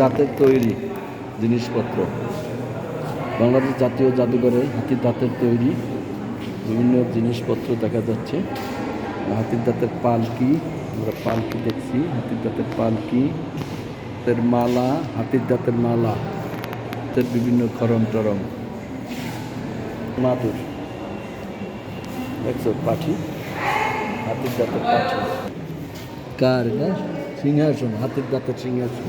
দাঁতের তৈরি জিনিসপত্র। বাংলাদেশ জাতীয় জাদুঘরে হাতির দাঁতের তৈরি বিভিন্ন জিনিসপত্র দেখা যাচ্ছে। হাতির দাঁতের পালকি, আমরা পালকি দেখছি, হাতির দাঁতের পালকি, হাতের মালা, হাতির দাঁতের মালা, হাতের বিভিন্ন খরম টরম। মাদুর, দেখছ, পাঠি, হাতির দাঁতের পাখি কার সিংহাসন, হাতির দাঁতের সিংহাসন।